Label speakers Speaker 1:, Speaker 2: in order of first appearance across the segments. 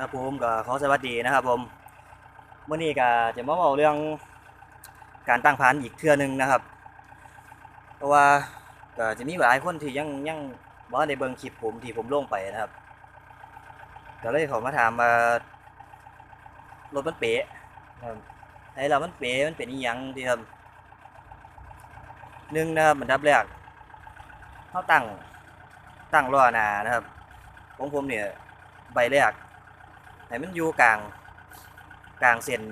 Speaker 1: ครับผมก็ขอสวัสดีนะครับผมเมื่อนี้ก็จะมาบอกเรื่องการตั้งพันอีกเทื่อหนึงนะครับ เพราะว่าก็จะมีหลายคนที่ยังยังบ่ได้เบิ่งคลิปผมที่ผมลงไปนะครับก็เลยเขามาถามว่ารถมันเป๋นะครับไอ้เรามันเป๋มันเป็นอีหยังที่ครับหนึ่งนะครับอันดับแรกเขาตั้งตั้งล้อหนานะครับของผมเนี่ยใบแรก ให้มันอยู่กลางกลางเส้น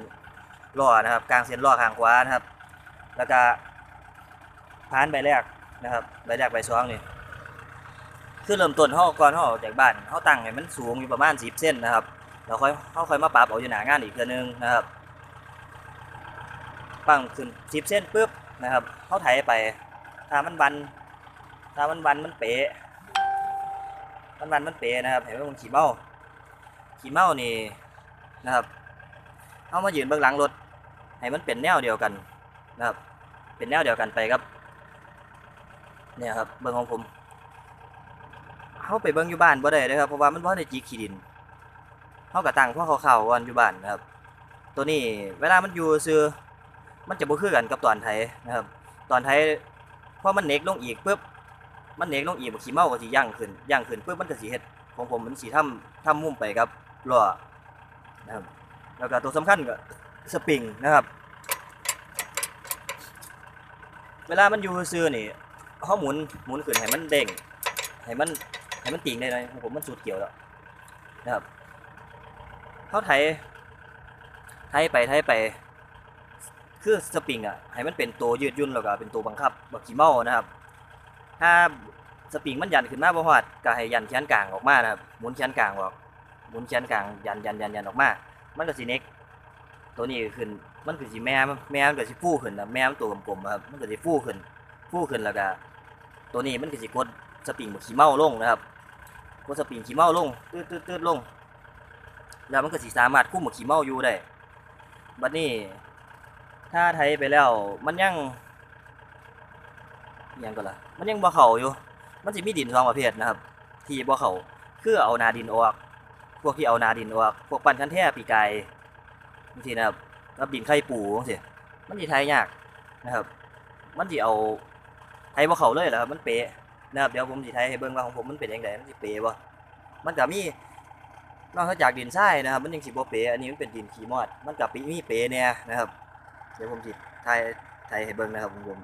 Speaker 1: ล้อนะครับ กลางเส้นล้อข้างขวานะครับ แล้วก็พานใบแรกนะครับใบแรกใบสองนี่คือเริ่มต้นเฮาก่อนเฮาออกจากบ้านเฮาตั้งให้มันสูงอยู่ประมาณ10เซนนะครับแล้วค่อยเฮาค่อยมาปรับเอาอยู่หน้างานอีกเทือนึงนะครับปั้งขึ้น10เซนปุ๊บนะครับเฮาไถไปถ้ามันบันถ้ามันบันมันเป๋มันบันมันเป๋นะครับให้มันขี่เมา ขี่เมานี่นะครับเอามายืนเบื้องหลังรถให้มันเป็นแนวเดียวกันนะครับ เป็นแนวเดียวกันไปครับ เนี่ยครับเบื้องของผมเขาไปเบื้องอยู่บ้านบ่ได้เลยครับเพราะว่ามันบ่ได้จีขี้ดินเขากระตังเพราะเขาเข้าวันอยู่บ้านนะครับ ตัวนี้เวลามันอยู่ซื่อมันจะบ่คือกันกับตอนไทยนะครับ ตอนไทยพอมันเน็กลงอีกปุ๊บมันเน็กลงอีกบ่ขี้เมาก็สิย่างขึ้นย่างขึ้นปุ๊บมันก็สิเฮ็ดของผมมันสีทำทำมุ่มไปครับ ล้อนะครับแล้วก็ตัวสำคัญก็สปริงนะครับ เวลามันอยู่ซื่อนี่เขาหมุนหมุนขึ้นให้มันเด้งให้มันให้มันติ่งได้เลยผมมันสุดเกี่ยวแล้วนะครับเขาไถไถไปไถไป คือสปริงอะให้มันเป็นตัวยืดยุ่นแล้วก็เป็นตัวบังคับบักขี้เมานะครับ ถ้าสปริงมันยันขึ้นมาบ่ฮอดก็ให้ยันแขนกลางออกมานะครับหมุนแขนกลางออก หมุนแขนกลางยันยันยันยันออกมา มันก็สิเน็กตัวนี้ขึ้น มันก็สิแม่แม่มันก็สิฟูขึ้นนะแม่มันตัวกลมๆอะครับ มันก็สิฟูขึ้น ฟูขึ้นแล้วก็ตัวนี้มันก็สิกดสปริงขี้เมาลงนะครับกดสปริงขี้เมาลงตืดตืดตืดลง แล้วมันก็สิสามารถคุมบ่ขี้เมาอยู่ได้ บัดนี้ ถ้าไทยไปแล้วมันยังยังก็ล่ะ มันยังบ่เข้าอยู่ มันจะมีดินสองประเภทนะครับ ที่บ่เข่าคือเอานาดินออก พวกที่เอานาดินออกพวกปั้นคันแท้ปีกไก่บางทีนะครับกับดินไข่ปูจังซี่มันสิไทยยากนะครับ มันสิเอาไทยบ่าเขาเลยแหละครับมันเป๊ะนะครับเดี๋ยวผมสิไทยให้เบิ่งว่าของผมมันเป็นจังไดมันสิเป๊ะบ่มันก็มีนอกจากดินทรายนะครับ มันยังสิบ่เป๊ะอันนี้มันเป็นดินขี้มอด มันก็มีเป๊ะแน่ยนะครับ เดี๋ยวผมสิไทยไทยให้เบิ่งนะครับผม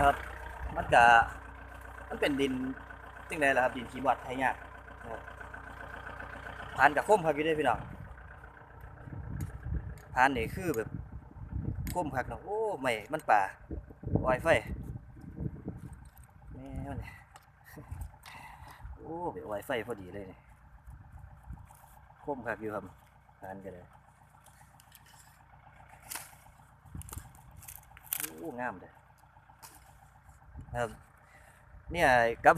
Speaker 1: ก็มันเป็นดินจังไดล่ะครับดินขี้บอดไทยยากนะครับพานกับคมครับอยู่เด้อพี่น้องพานนี่คือแบบคมคักเนาะโอ้ไม่มันป่าปล่อยไฟแม่มันโอ้ไปปล่อยไฟพอดีเลยนี่คมคักอยู่ครับพานก็เลยโอ้งามเลย ครับเนี่ยกับ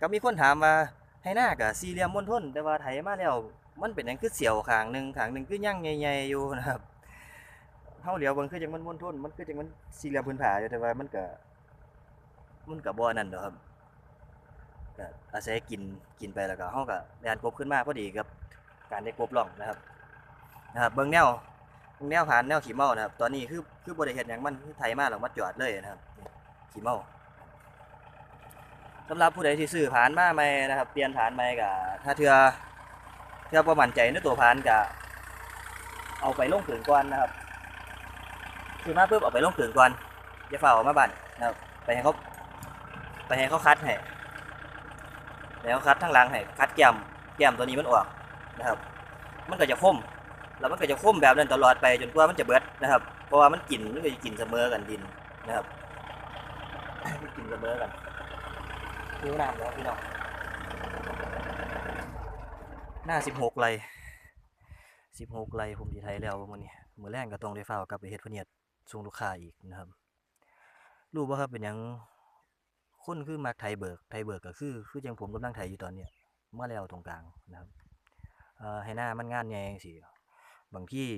Speaker 1: กับมีคนถามว่าให้หน้ากับสี่เหลี่ยมมณฑลแต่ว่าไถมาแล้วมันเป็นหยังคือเสียวขางหนึ่งขางหนึ่งคือยังใหญ่ๆอยู่นะครับเฮาเหลียวบิ่งคือจังมันมณฑลมันคือจังมันสี่เหลี่ยมพื้นผาอยู่แต่ว่ามันก็มันก็บ่อนั่นเดอครับก็อาศัยกินกินไปแล้วก็เฮาก็แล่นกบขึ้นมาพอดีกับ การได้กบล่องนะครับนะครับเบิ่งแนวเบิ่งแนวผ่านแนวขี้เมานะครับ ตอนนี้คือคือบ่ได้เฮ็ดหยังมันคือไถมาแล้วมาจอดเลยนะครับนี่ขี้เมา สำหรับผู้ใดที่ซื้อผ่านมาใหม่นะครับ เปลี่ยนผ่านใหม่ก็ถ้าเทือเทื่อบ่มั่นใจในตัวผ่านก็เอาไปลงถึงก่อนนะครับซื้อมาปุ๊บเอาไปลงถึงก่อนอย่าฝ่าออกมาบ้านนะครับไปให้เขาไปให้เขาคัดให้แล้วคัดทั้งหลังให้คัดแก้มแก้มตัวนี้มันออกนะครับ มันก็จะคมแล้วมันก็จะคมแบบนั้นตลอดไปจนกว่ามันจะเบิดนะครับ เพราะว่ามันกินมันก็จะกินเสมอกันดินนะครับมันกินเสมอกัน นิ้วน้ำแล้วพี่น้องหน้าสิบหกไรสิบหกไรผมดีไทยแล้วมื้อนี้มือแรงก็ต้องได้ฟ้ากลับไปเฮ็ดพเนียดส่งลูกค้าอีกนะครับรู้บ่าครับเป็นยังคนคือมักไทยเบิกไทยเบิกก็คือคือจังผมกำลังไทยอยู่ตอนเนี้ยเมาแล้วตรงกลางนะครับเออให้หน้ามันงานใหญ่จังซี่บางที่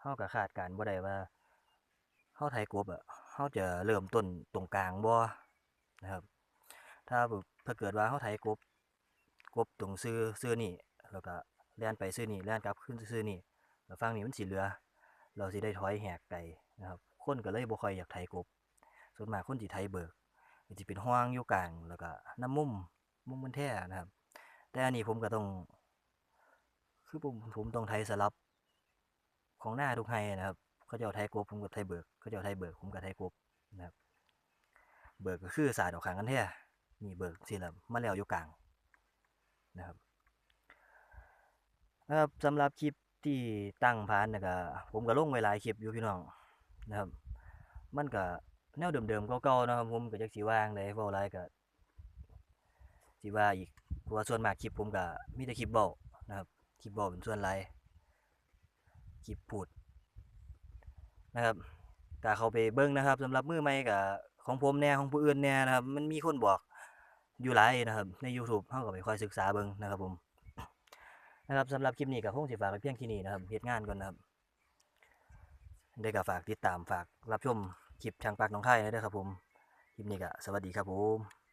Speaker 1: เฮาก็คาดการบ่ได้ว่าเฮาไทยกบอะเฮาจะเริ่มต้นตรงกลางบ่นะครับ ถ้าแบบ ถ้าเกิดว่าเขาไถกบกบตรงซื้อซื้อนี่แล้วก็แล่นไปซื้อนี่แล่นกลับขึ้นซื้อนี่แล้วฟังนี่มันสิเหลือ เราสิได้ถอยแหกไกลนะครับคนก็เลยบ่ค่อยอยากไถกบ ส่วนมากคนสิไถเบิกก็สิเป็นห้างอยู่กลางแล้วก็น้ำมุมมุมมันแท้นะครับ แต่อันนี้ผมก็ต้องคือผมผมต้องไถสลับของหน้าทุกไห้นะครับเขาจะเอาไถกบผมก็ไถเบิกเขาจะเอาไถเบิกผมก็ไถกบนะครับ เบิกก็คือสายดอกขางกันแท้ นี่เบิกสิละมาแล้วอยู่กลางนะครับนะครับสำหรับคลิปที่ตั้งพานนะก็ผมก็ลงไว้หลายคลิปอยู่พี่น้องนะครับ มันก็แนวเดิมๆเก่าๆนะครับผมก็จักสิว่าจั่งใดเว้าหลายก็สิว่าอีกเพราะว่าส่วนมากคลิปผมก็มีแต่คลิปเว้านะครับคลิปเว้าเป็นส่วนหลายคลิปพูดนะครับก็เข้าไปเบิ่งนะครับสำหรับมือใหม่ก็ของผมแน่ของผู้อื่นแน่นะครับ มันมีคนบอก อยู่หลายนะครับใน YouTube เฮาก็ไปคอยศึกษาเบิ่งนะครับผมนะครับสำหรับคลิปนี้ก็คงสิฝากไว้เพียงที่นี้นะครับเฮ็ดงานก่อนนะครับได้ก็ฝากติดตามฝากรับชมคลิปช่างปากน้องไข่ด้วยครับผมคลิปนี้ก็สวัสดีครับผม